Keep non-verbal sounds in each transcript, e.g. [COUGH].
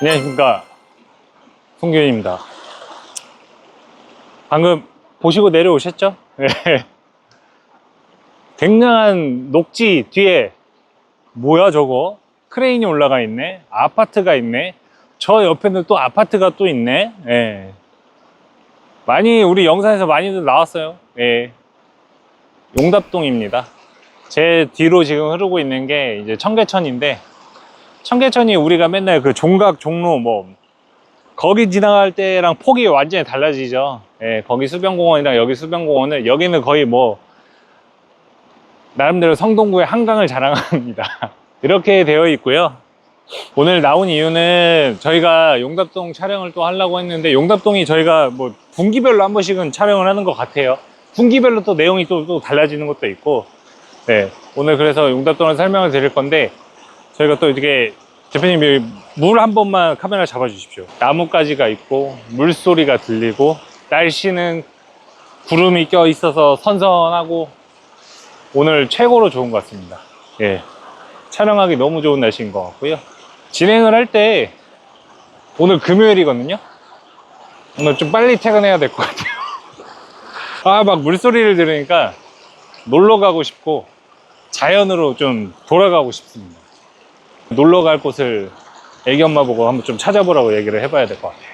안녕하십니까 송규현입니다 방금 보시고 내려오셨죠? 네. 굉장한 녹지 뒤에 뭐야 저거 크레인이 올라가 있네 아파트가 있네 저 옆에는 또 아파트가 또 있네 예. 많이 우리 영상에서 많이들 나왔어요 예. 용답동입니다 제 뒤로 지금 흐르고 있는 게 이제 청계천인데 청계천이 우리가 맨날 그 종각 종로 뭐 거기 지나갈 때랑 폭이 완전히 달라지죠. 예, 거기 수변공원이랑 여기 수변공원은 여기는 거의 뭐 나름대로 성동구의 한강을 자랑합니다. [LAUGHS] 이렇게 되어 있고요. 오늘 나온 이유는 저희가 용답동 촬영을 또 하려고 했는데 용답동이 저희가 뭐 분기별로 한 번씩은 촬영을 하는 것 같아요. 분기별로 또 내용이 또, 또 달라지는 것도 있고 네, 오늘 그래서 용답동을 설명을 드릴 건데 저희가 또 이렇게 대표님이 물 한 번만 카메라 잡아 주십시오. 나뭇가지가 있고 물소리가 들리고 날씨는 구름이 껴 있어서 선선하고 오늘 최고로 좋은 것 같습니다. 예. 촬영하기 너무 좋은 날씨인 것 같고요. 진행을 할 때 오늘 금요일이거든요. 오늘 좀 빨리 퇴근해야 될 것 같아요. [LAUGHS] 아, 막 물소리를 들으니까 놀러 가고 싶고 자연으로 좀 돌아가고 싶습니다. 놀러 갈 곳을 애기 엄마 보고 한번 좀 찾아보라고 얘기를 해봐야 될 것 같아요.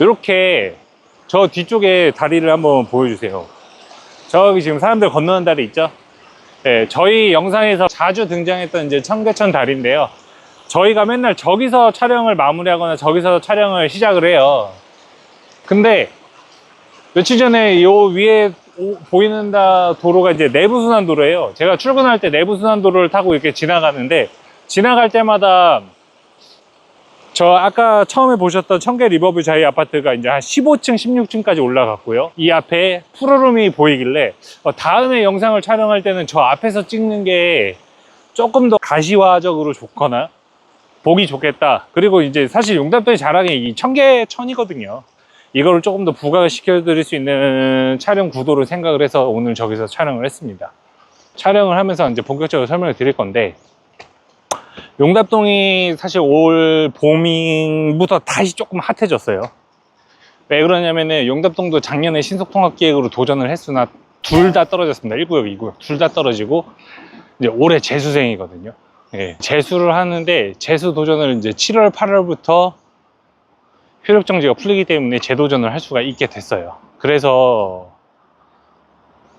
이렇게 저 뒤쪽에 다리를 한번 보여주세요. 저기 지금 사람들 건너는 다리 있죠? 네, 저희 영상에서 자주 등장했던 이제 청계천 다리인데요. 저희가 맨날 저기서 촬영을 마무리하거나 저기서 촬영을 시작을 해요. 근데 며칠 전에 요 위에 오- 보이는 다 도로가 이제 내부순환 도로예요. 제가 출근할 때 내부순환 도로를 타고 이렇게 지나가는데 지나갈 때마다 저 아까 처음에 보셨던 청계 리버뷰 자이 아파트가 이제 한 15층, 16층까지 올라갔고요. 이 앞에 푸르름이 보이길래 어, 다음에 영상을 촬영할 때는 저 앞에서 찍는 게 조금 더 가시화적으로 좋거나 보기 좋겠다. 그리고 이제 사실 용답동의 자랑이 이 청계천이거든요. 이거를 조금 더 부각시켜 드릴 수 있는 촬영 구도를 생각을 해서 오늘 저기서 촬영을 했습니다. 촬영을 하면서 이제 본격적으로 설명을 드릴 건데 용답동이 사실 올 봄부터 다시 조금 핫해졌어요. 왜 그러냐면은 용답동도 작년에 신속통합기획으로 도전을 했으나 둘 다 떨어졌습니다. 1구역, 2구역 둘 다 떨어지고 이제 올해 재수생이거든요. 예, 재수를 하는데 재수 도전을 이제 7월, 8월부터 효력 정지가 풀리기 때문에 재도전을 할 수가 있게 됐어요. 그래서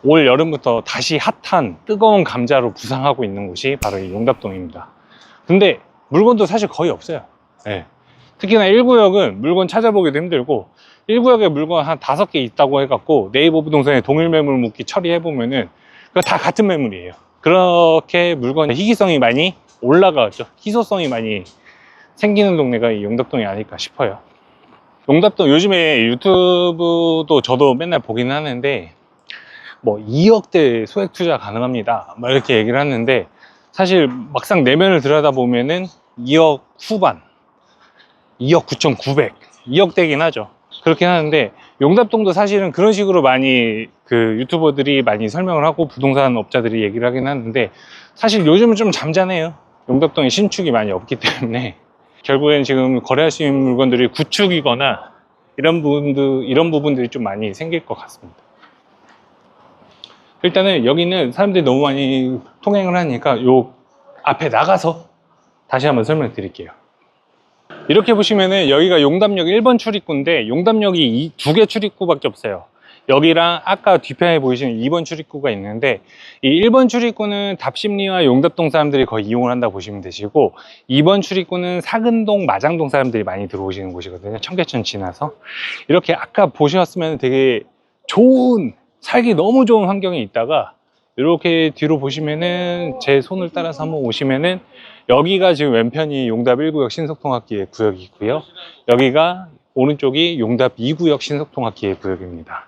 올 여름부터 다시 핫한 뜨거운 감자로 부상하고 있는 곳이 바로 이 용답동입니다. 근데 물건도 사실 거의 없어요. 예. 특히나 1구역은 물건 찾아보기도 힘들고 1구역에 물건 한 다섯 개 있다고 해갖고 네이버 부동산에 동일 매물 묻기 처리해보면은 그거 다 같은 매물이에요. 그렇게 물건 희귀성이 많이 올라가죠. 희소성이 많이 생기는 동네가 이 용답동이 아닐까 싶어요. 용답동 요즘에 유튜브도 저도 맨날 보긴 하는데 뭐 2억대 소액 투자 가능합니다. 막 이렇게 얘기를 하는데 사실 막상 내면을 들여다보면은 2억 후반, 2억 9,900, 2억 대긴 하죠. 그렇긴 하는데 용답동도 사실은 그런 식으로 많이 그 유튜버들이 많이 설명을 하고 부동산 업자들이 얘기를 하긴 하는데 사실 요즘은 좀 잠잠해요. 용답동에 신축이 많이 없기 때문에 [LAUGHS] 결국엔 지금 거래할 수 있는 물건들이 구축이거나 이런 부분들 이런 부분들이 좀 많이 생길 것 같습니다. 일단은 여기는 사람들이 너무 많이 통행을 하니까 요 앞에 나가서 다시 한번 설명 드릴게요. 이렇게 보시면은 여기가 용담역 1번 출입구인데 용담역이 두 개 출입구밖에 없어요. 여기랑 아까 뒤편에 보이시는 2번 출입구가 있는데 이 1번 출입구는 답심리와 용답동 사람들이 거의 이용을 한다고 보시면 되시고 2번 출입구는 사근동, 마장동 사람들이 많이 들어오시는 곳이거든요. 청계천 지나서 이렇게 아까 보셨으면 되게 좋은 살기 너무 좋은 환경에 있다가 이렇게 뒤로 보시면은 제 손을 따라서 한번 오시면은 여기가 지금 왼편이 용답 1구역 신속통합기획 구역이고요. 여기가 오른쪽이 용답 2구역 신속통합기획 구역입니다.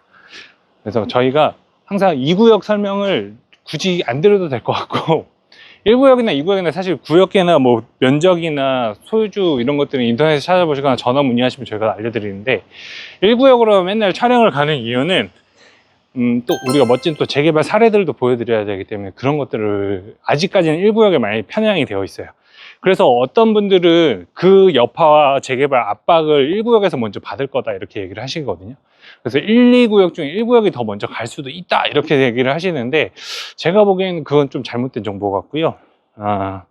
그래서 저희가 항상 2구역 설명을 굳이 안 드려도 될 것 같고 [LAUGHS] 1구역이나 2구역이나 사실 구역계나 뭐 면적이나 소유주 이런 것들은 인터넷에 찾아보시거나 전화 문의하시면 저희가 알려드리는데 1구역으로 맨날 촬영을 가는 이유는 음, 또 우리가 멋진 또 재개발 사례들도 보여드려야 되기 때문에 그런 것들을 아직까지는 1구역에 많이 편향이 되어 있어요. 그래서 어떤 분들은 그 여파와 재개발 압박을 1구역에서 먼저 받을 거다 이렇게 얘기를 하시거든요. 그래서 1, 2구역 중에 1구역이 더 먼저 갈 수도 있다 이렇게 얘기를 하시는데 제가 보기에는 그건 좀 잘못된 정보 같고요. 아,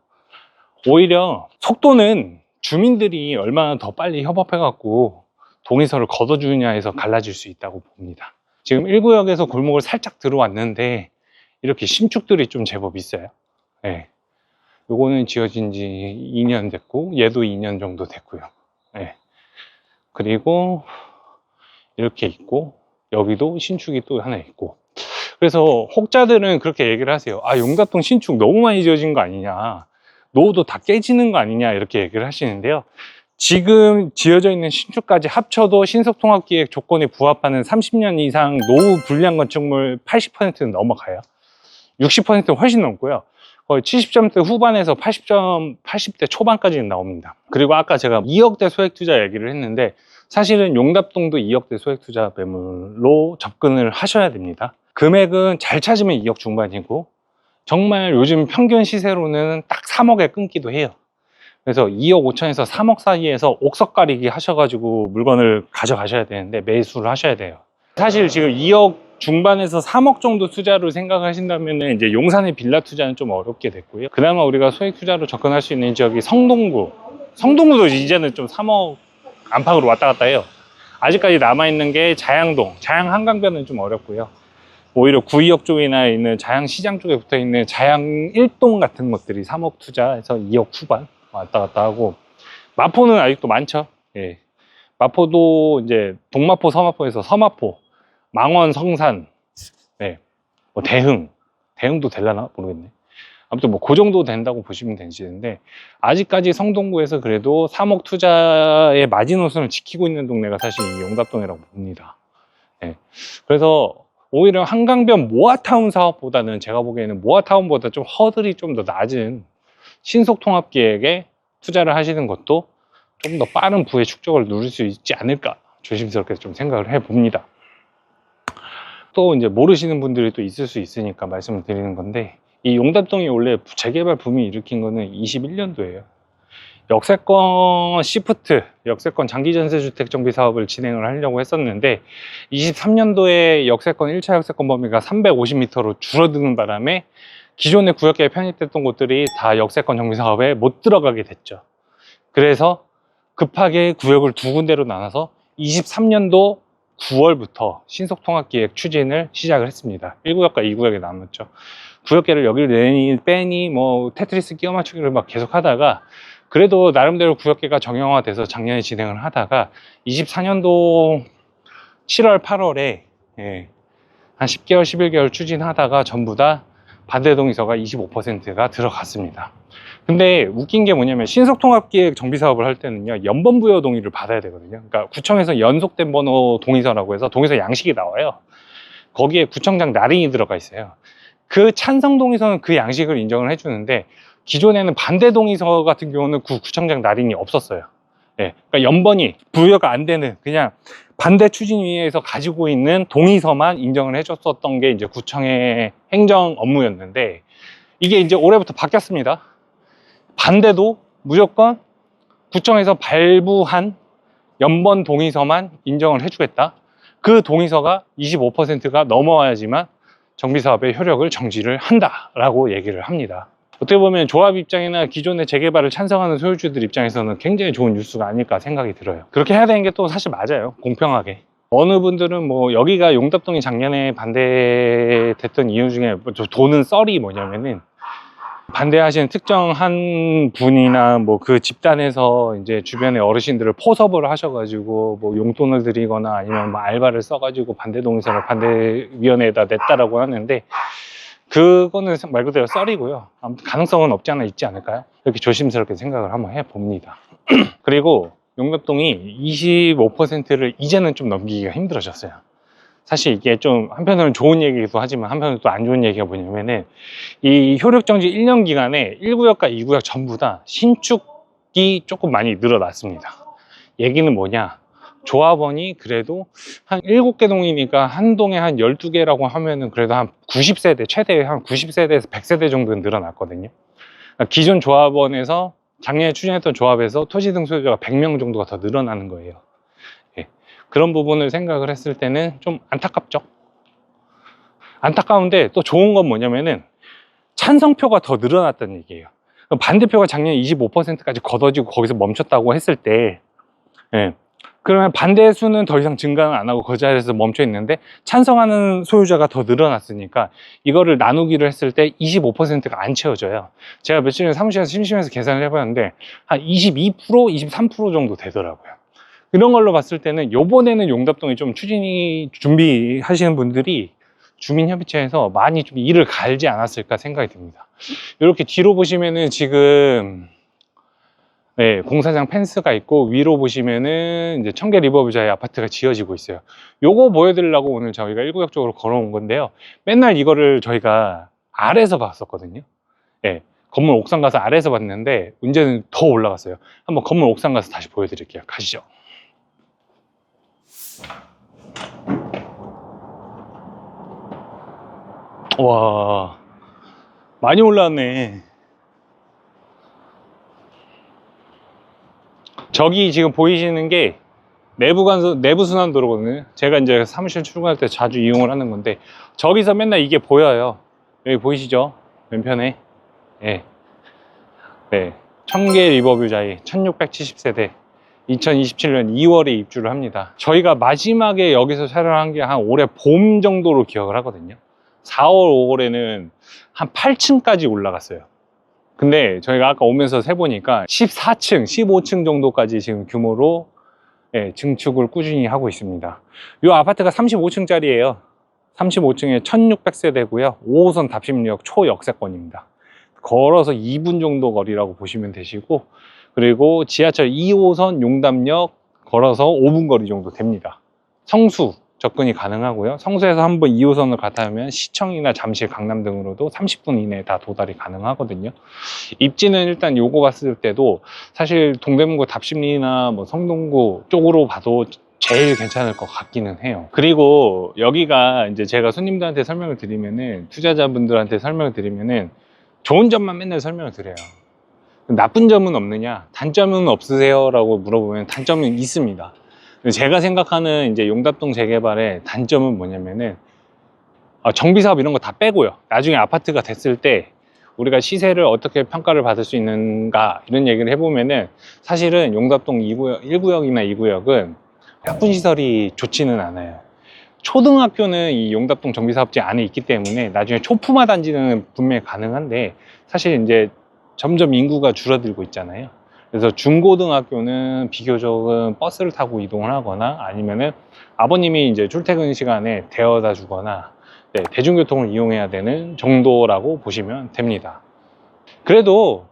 오히려 속도는 주민들이 얼마나 더 빨리 협업해갖고 동의서를 걷어주느냐에서 갈라질 수 있다고 봅니다. 지금 1구역에서 골목을 살짝 들어왔는데 이렇게 신축들이 좀 제법 있어요. 예. 요거는 지어진 지 2년 됐고 얘도 2년 정도 됐고요. 예. 그리고 이렇게 있고 여기도 신축이 또 하나 있고 그래서 혹자들은 그렇게 얘기를 하세요. 아 용답동 신축 너무 많이 지어진 거 아니냐 노후도 다 깨지는 거 아니냐 이렇게 얘기를 하시는데요. 지금 지어져 있는 신축까지 합쳐도 신속통합기획 조건에 부합하는 30년 이상 노후 불량 건축물 80%는 넘어가요. 60%는 훨씬 넘고요. 거의 70점대 후반에서 80점, 80대 초반까지는 나옵니다. 그리고 아까 제가 2억대 소액 투자 얘기를 했는데 사실은 용답동도 2억대 소액 투자 매물로 접근을 하셔야 됩니다. 금액은 잘 찾으면 2억 중반이고 정말 요즘 평균 시세로는 딱 3억에 끊기도 해요. 그래서 2억 5천에서 3억 사이에서 옥석 가리기 하셔가지고 물건을 가져가셔야 되는데 매수를 하셔야 돼요. 사실 지금 2억 중반에서 3억 정도 투자로 생각하신다면 이제 용산의 빌라 투자는 좀 어렵게 됐고요. 그나마 우리가 소액 투자로 접근할 수 있는 지역이 성동구. 성동구도 이제는 좀 3억 안팎으로 왔다 갔다 해요. 아직까지 남아있는 게 자양동, 자양 한강변은 좀 어렵고요. 오히려 구의역 쪽이나 있는 자양 시장 쪽에 붙어 있는 자양 1동 같은 것들이 3억 투자해서 2억 후반 왔다 갔다 하고 마포는 아직도 많죠. 예. 마포도 이제 동마포, 서마포에서 서마포, 망원, 성산, 네. 뭐 대흥, 대흥도 될라나 모르겠네. 아무튼 뭐 그 정도 된다고 보시면 되시는데 아직까지 성동구에서 그래도 3억 투자의 마지노선을 지키고 있는 동네가 사실 이 용답동이라고 봅니다. 예. 그래서 오히려 한강변 모아타운 사업보다는 제가 보기에는 모아타운보다 좀 허들이 좀 더 낮은 신속 통합 기획에 투자를 하시는 것도 좀더 빠른 부의 축적을 누릴 수 있지 않을까 조심스럽게 좀 생각을 해 봅니다. 또 이제 모르시는 분들이 또 있을 수 있으니까 말씀을 드리는 건데 이 용답동이 원래 재개발 붐이 일으킨 거는 21년도예요. 역세권 시프트, 역세권 장기전세주택 정비 사업을 진행을 하려고 했었는데 23년도에 역세권 1차 역세권 범위가 350m로 줄어드는 바람에 기존의 구역계에 편입됐던 곳들이 다 역세권 정비 사업에 못 들어가게 됐죠. 그래서 급하게 구역을 두 군데로 나눠서 23년도 9월부터 신속통합기획 추진을 시작을 했습니다. 1구역과 2구역에 나눴죠. 구역계를 여기를 내니 빼니 뭐 테트리스 끼워 맞추기를 막 계속 하다가 그래도 나름대로 구역계가 정형화돼서 작년에 진행을 하다가 24년도 7월 8월에 예, 한 10개월 11개월 추진하다가 전부 다 반대 동의서가 25%가 들어갔습니다. 근데 웃긴 게 뭐냐면 신속통합기획 정비 사업을 할 때는요 연번 부여 동의를 받아야 되거든요. 그러니까 구청에서 연속된 번호 동의서라고 해서 동의서 양식이 나와요. 거기에 구청장 날인이 들어가 있어요. 그 찬성 동의서는 그 양식을 인정을 해주는데 기존에는 반대 동의서 같은 경우는 구, 구청장 날인이 없었어요. 예, 그러니까 연번이 부여가 안 되는 그냥 반대 추진위에서 가지고 있는 동의서만 인정을 해줬었던 게 이제 구청의 행정 업무였는데 이게 이제 올해부터 바뀌었습니다. 반대도 무조건 구청에서 발부한 연번 동의서만 인정을 해주겠다. 그 동의서가 25%가 넘어와야지만 정비사업의 효력을 정지를 한다라고 얘기를 합니다. 어떻게 보면 조합 입장이나 기존의 재개발을 찬성하는 소유주들 입장에서는 굉장히 좋은 뉴스가 아닐까 생각이 들어요. 그렇게 해야 되는 게 또 사실 맞아요. 공평하게. 어느 분들은 뭐 여기가 용답동이 작년에 반대됐던 이유 중에 뭐저 도는 썰이 뭐냐면은 반대하시는 특정한 분이나 뭐 그 집단에서 이제 주변의 어르신들을 포섭을 하셔가지고 뭐 용돈을 드리거나 아니면 뭐 알바를 써가지고 반대 동의서를 반대위원회에다 냈다라고 하는데 그거는 말 그대로 썰이고요. 아무튼 가능성은 없지 않아 있지 않을까요? 이렇게 조심스럽게 생각을 한번 해봅니다. [CLEARS THROAT] 그리고 용답동이 25%를 이제는 좀 넘기기가 힘들어졌어요. 사실 이게 좀 한편으로는 좋은 얘기기도 하지만 한편으로는 또 안 좋은 얘기가 뭐냐면은 이 효력정지 1년 기간에 1구역과 2구역 전부 다 신축이 조금 많이 늘어났습니다. 얘기는 뭐냐? 조합원이 그래도 한 7개 동이니까 한 동에 한 12개라고 하면은 그래도 한 90세대, 최대 한 90세대에서 100세대 정도는 늘어났거든요. 그러니까 기존 조합원에서 작년에 추진했던 조합에서 토지 등 소유자가 100명 정도가 더 늘어나는 거예요. 예. 그런 부분을 생각을 했을 때는 좀 안타깝죠. 안타까운데 또 좋은 건 뭐냐면은 찬성표가 더 늘어났다는 얘기예요. 그럼 반대표가 작년 25%까지 걷어지고 거기서 멈췄다고 했을 때, 예. 그러면 반대 수는 더 이상 증가는 안 하고 그 자리에서 멈춰 있는데 찬성하는 소유자가 더 늘어났으니까 이거를 나누기를 했을 때 25%가 안 채워져요. 제가 며칠 전에 사무실에서 심심해서 계산을 해봤는데 한 22%, 23% 정도 되더라고요. 이런 걸로 봤을 때는 요번에는 용답동이 좀 추진이 준비하시는 분들이 주민협의체에서 많이 좀 일을 갈지 않았을까 생각이 듭니다. 이렇게 뒤로 보시면은 지금 네, 공사장 펜스가 있고 위로 보시면은 이제 청계 리버브자의 아파트가 지어지고 있어요. 요거 보여드리려고 오늘 저희가 1구역 쪽으로 걸어온 건데요. 맨날 이거를 저희가 아래에서 봤었거든요. 예, 건물 옥상 가서 아래에서 봤는데 문제는 더 올라갔어요. 한번 건물 옥상 가서 다시 보여드릴게요. 가시죠. 와, 많이 올라왔네. 저기 지금 보이시는 게 내부 간소, 내부 순환 도로거든요. 제가 이제 사무실 출근할 때 자주 이용을 하는 건데, 저기서 맨날 이게 보여요. 여기 보이시죠? 왼편에. 예. 네. 청계 리버뷰자이 1670세대 2027년 2월에 입주를 합니다. 저희가 마지막에 여기서 촬영한 게 한 올해 봄 정도로 기억을 하거든요. 4월, 5월에는 한 8층까지 올라갔어요. 근데 저희가 아까 오면서 세보니까 14층, 15층 정도까지 지금 규모로 예, 증축을 꾸준히 하고 있습니다. 이 아파트가 35층짜리예요. 35층에 1600세대고요. 5호선 답심역 초역세권입니다. 걸어서 2분 정도 거리라고 보시면 되시고 그리고 지하철 2호선 용담역 걸어서 5분 거리 정도 됩니다. 성수 접근이 가능하고요. 성수에서 한번 2호선을 갔다 오면 시청이나 잠실, 강남 등으로도 30분 이내에 다 도달이 가능하거든요. 입지는 일단 요거 봤을 때도 사실 동대문구 답심리나 뭐 성동구 쪽으로 봐도 제일 괜찮을 것 같기는 해요. 그리고 여기가 이제 제가 손님들한테 설명을 드리면은 투자자분들한테 설명을 드리면은 좋은 점만 맨날 설명을 드려요. 나쁜 점은 없느냐? 단점은 없으세요? 라고 물어보면 단점은 있습니다. 제가 생각하는 이제 용답동 재개발의 단점은 뭐냐면은 어, 정비사업 이런 거 다 빼고요. 나중에 아파트가 됐을 때 우리가 시세를 어떻게 평가를 받을 수 있는가 이런 얘기를 해보면은 사실은 용답동 2구역, 1구역이나 2구역은 약분 시설이 좋지는 않아요. 초등학교는 이 용답동 정비사업지 안에 있기 때문에 나중에 초품화 단지는 분명히 가능한데 사실 이제 점점 인구가 줄어들고 있잖아요. 그래서 중고등학교는 비교적은 버스를 타고 이동을 하거나 아니면은 아버님이 이제 출퇴근 시간에 데려다 주거나 네, 대중교통을 이용해야 되는 정도라고 보시면 됩니다. 그래도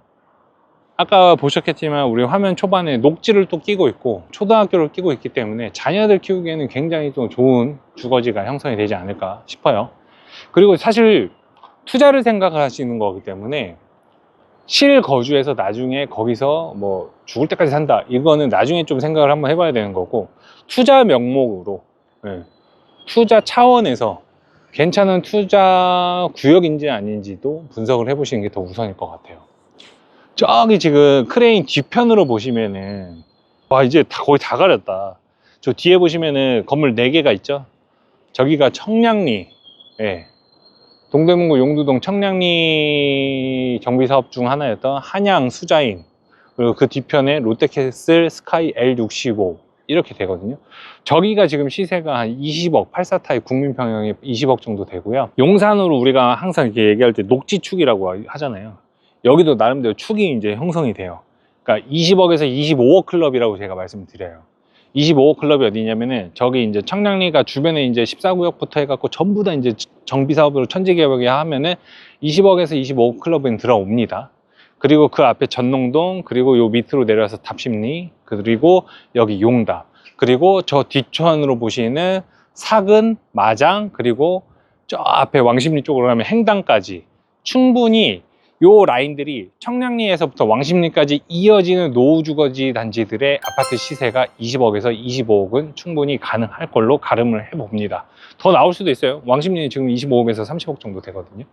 아까 보셨겠지만 우리 화면 초반에 녹지를 또 끼고 있고 초등학교를 끼고 있기 때문에 자녀들 키우기에는 굉장히 또 좋은 주거지가 형성이 되지 않을까 싶어요. 그리고 사실 투자를 생각하시는 거기 때문에 실거주해서 나중에 거기서 뭐 죽을 때까지 산다. 이거는 나중에 좀 생각을 한번 해봐야 되는 거고 투자 명목으로 예, 투자 차원에서 괜찮은 투자 구역인지 아닌지도 분석을 해보시는 게 더 우선일 것 같아요. 저기 지금 크레인 뒤편으로 보시면은 와 이제 다 거의 다 가렸다. 저 뒤에 보시면은 건물 4개가 있죠? 저기가 청량리 예, 동대문구 용두동 청량리 정비 사업 중 하나였던 한양 수자인 그리고 그 뒤편에 롯데캐슬 스카이 L65 이렇게 되거든요. 저기가 지금 시세가 한 20억, 84타입 국민평형이 20억 정도 되고요. 용산으로 우리가 항상 이렇게 얘기할 때 녹지축이라고 하잖아요. 여기도 나름대로 축이 이제 형성이 돼요. 그러니까 20억에서 25억 클럽이라고 제가 말씀드려요. 25호 클럽이 어디냐면은 저기 이제 청량리가 주변에 이제 14구역부터 해갖고 전부 다 이제 정비 사업으로 천지 개벽에 하면은 20억에서 25호 클럽은 들어옵니다. 그리고 그 앞에 전농동 그리고 요 밑으로 내려와서 답심리 그리고 여기 용답 그리고 저 뒤편으로 보시는 사근 마장 그리고 저 앞에 왕십리 쪽으로 가면 행당까지 충분히 요 라인들이 청량리에서부터 왕십리까지 이어지는 노후주거지 단지들의 아파트 시세가 20억에서 25억은 충분히 가능할 걸로 가름을 해봅니다. 더 나올 수도 있어요. 왕십리는 지금 25억에서 30억 정도 되거든요.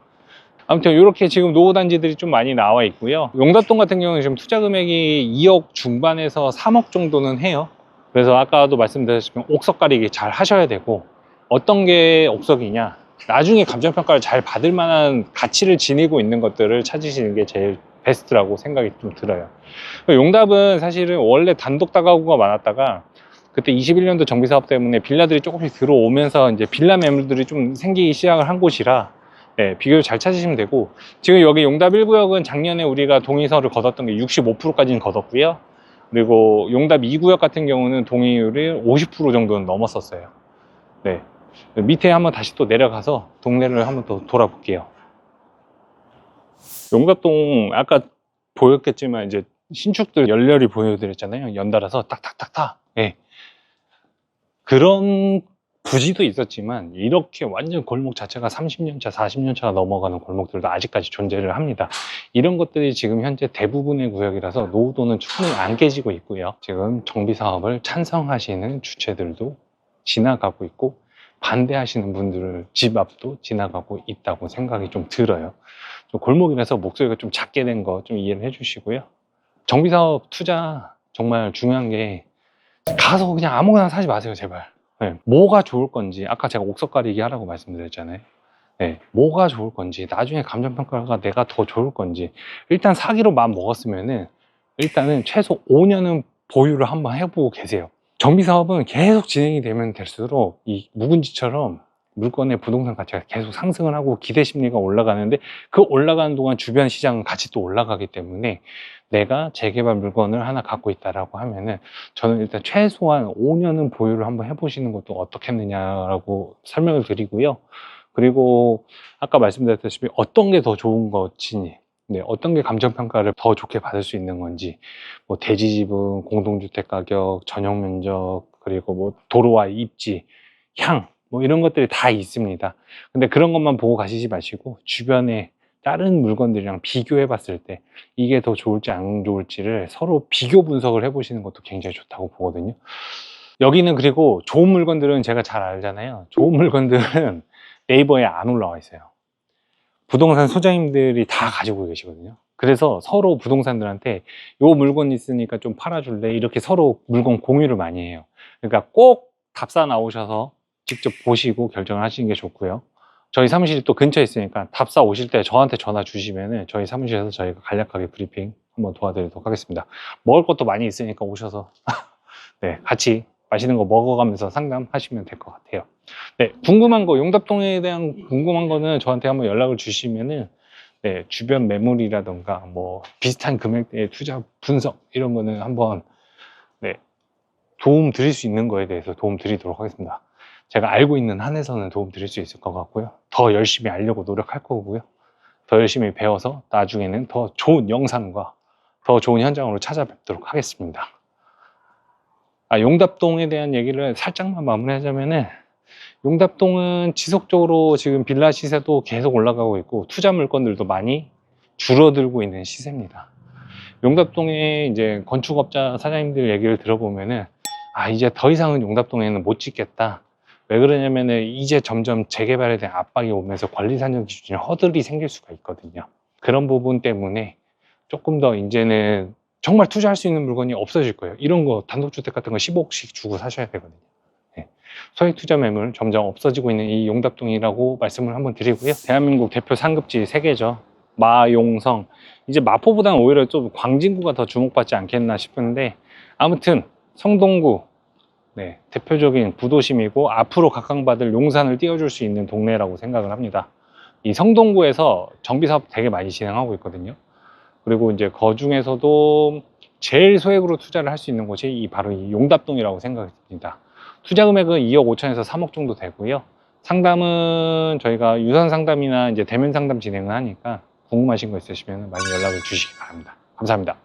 아무튼 이렇게 지금 노후 단지들이 좀 많이 나와 있고요. 용답동 같은 경우는 지금 투자 금액이 2억 중반에서 3억 정도는 해요. 그래서 아까도 말씀드렸지만 옥석 가리기 잘 하셔야 되고 어떤 게 옥석이냐 나중에 감정평가를 잘 받을 만한 가치를 지니고 있는 것들을 찾으시는 게 제일 베스트라고 생각이 좀 들어요. 용답은 사실은 원래 단독 다가구가 많았다가 그때 21년도 정비 사업 때문에 빌라들이 조금씩 들어오면서 이제 빌라 매물들이 좀 생기기 시작을 한 곳이라 네, 비교를 잘 찾으시면 되고 지금 여기 용답 1구역은 작년에 우리가 동의서를 거뒀던 게 65%까지는 거뒀고요. 그리고 용답 2구역 같은 경우는 동의율이 50% 정도는 넘었었어요. 네. 밑에 한번 다시 또 내려가서 동네를 한번 더 돌아볼게요. 용답동 아까 보였겠지만 이제 신축들 열렬히 보여드렸잖아요. 연달아서 딱딱딱딱. 예. 그런 부지도 있었지만 이렇게 완전 골목 자체가 30년 차, 40년 차가 넘어가는 골목들도 아직까지 존재를 합니다. 이런 것들이 지금 현재 대부분의 구역이라서 노후도는 충분히 안 깨지고 있고요. 지금 정비 사업을 찬성하시는 주체들도 지나가고 있고 반대하시는 분들 집 앞도 지나가고 있다고 생각이 좀 들어요. 좀 골목이라서 목소리가 좀 작게 된 거 좀 이해를 해주시고요. 정비 사업 투자 정말 중요한 게 가서 그냥 아무거나 사지 마세요, 제발. 네, 뭐가 좋을 건지 아까 제가 옥석 가리기 하라고 말씀드렸잖아요. 네, 뭐가 좋을 건지 나중에 감정평가가 내가 더 좋을 건지 일단 사기로 마음 먹었으면은 일단은 최소 5년은 보유를 한번 해보고 계세요. 정비 사업은 계속 진행이 되면 될수록 이 묵은지처럼 물건의 부동산 가치가 계속 상승을 하고 기대 심리가 올라가는데 그 올라가는 동안 주변 시장은 같이 또 올라가기 때문에 내가 재개발 물건을 하나 갖고 있다라고 하면은 저는 일단 최소한 5년은 보유를 한번 해보시는 것도 어떻겠느냐라고 설명을 드리고요. 그리고 아까 말씀드렸다시피 어떤 게 더 좋은 것이니 네, 어떤 게 감정평가를 더 좋게 받을 수 있는 건지, 뭐, 대지 지분, 공동주택 가격, 전용 면적, 그리고 뭐, 도로와 입지, 향, 뭐, 이런 것들이 다 있습니다. 근데 그런 것만 보고 가시지 마시고, 주변에 다른 물건들이랑 비교해 봤을 때, 이게 더 좋을지 안 좋을지를 서로 비교 분석을 해 보시는 것도 굉장히 좋다고 보거든요. 여기는 그리고 좋은 물건들은 제가 잘 알잖아요. 좋은 물건들은 [LAUGHS] 네이버에 안 올라와 있어요. 부동산 소장님들이 다 가지고 계시거든요. 그래서 서로 부동산들한테 요 물건 있으니까 좀 팔아줄래? 이렇게 서로 물건 공유를 많이 해요. 그러니까 꼭 답사 나오셔서 직접 보시고 결정을 하시는 게 좋고요. 저희 사무실이 또 근처에 있으니까 답사 오실 때 저한테 전화 주시면은 저희 사무실에서 저희가 간략하게 브리핑 한번 도와드리도록 하겠습니다. 먹을 것도 많이 있으니까 오셔서 [LAUGHS] 네, 같이 맛있는 거 먹어가면서 상담하시면 될 것 같아요. 네, 궁금한 거, 용답동에 대한 궁금한 거는 저한테 한번 연락을 주시면은, 네, 주변 매물이라던가, 뭐, 비슷한 금액대의 투자 분석, 이런 거는 한번, 네, 도움 드릴 수 있는 거에 대해서 도움 드리도록 하겠습니다. 제가 알고 있는 한에서는 도움 드릴 수 있을 것 같고요. 더 열심히 알려고 노력할 거고요. 더 열심히 배워서 나중에는 더 좋은 영상과 더 좋은 현장으로 찾아뵙도록 하겠습니다. 아, 용답동에 대한 얘기를 살짝만 마무리하자면은, 용답동은 지속적으로 지금 빌라 시세도 계속 올라가고 있고 투자 물건들도 많이 줄어들고 있는 시세입니다. 용답동에 이제 건축업자 사장님들 얘기를 들어보면은 아 이제 더 이상은 용답동에는 못 짓겠다. 왜 그러냐면은 이제 점점 재개발에 대한 압박이 오면서 관리 산정 기준에 허들이 생길 수가 있거든요. 그런 부분 때문에 조금 더 이제는 정말 투자할 수 있는 물건이 없어질 거예요. 이런 거 단독주택 같은 거 15억씩 주고 사셔야 되거든요. 소액 투자 매물 점점 없어지고 있는 이 용답동이라고 말씀을 한번 드리고요. 대한민국 대표 상급지 세 개죠. 마용성. 이제 마포보다는 오히려 좀 광진구가 더 주목받지 않겠나 싶은데 아무튼 성동구 네, 대표적인 부도심이고 앞으로 각광받을 용산을 띄워줄 수 있는 동네라고 생각을 합니다. 이 성동구에서 정비 사업 되게 많이 진행하고 있거든요. 그리고 이제 그 중에서도 제일 소액으로 투자를 할 수 있는 곳이 이 바로 이 용답동이라고 생각이 듭니다. 투자 금액은 2억 5천에서 3억 정도 되고요. 상담은 저희가 유선 상담이나 이제 대면 상담 진행을 하니까 궁금하신 거 있으시면 많이 연락을 주시기 바랍니다. 감사합니다.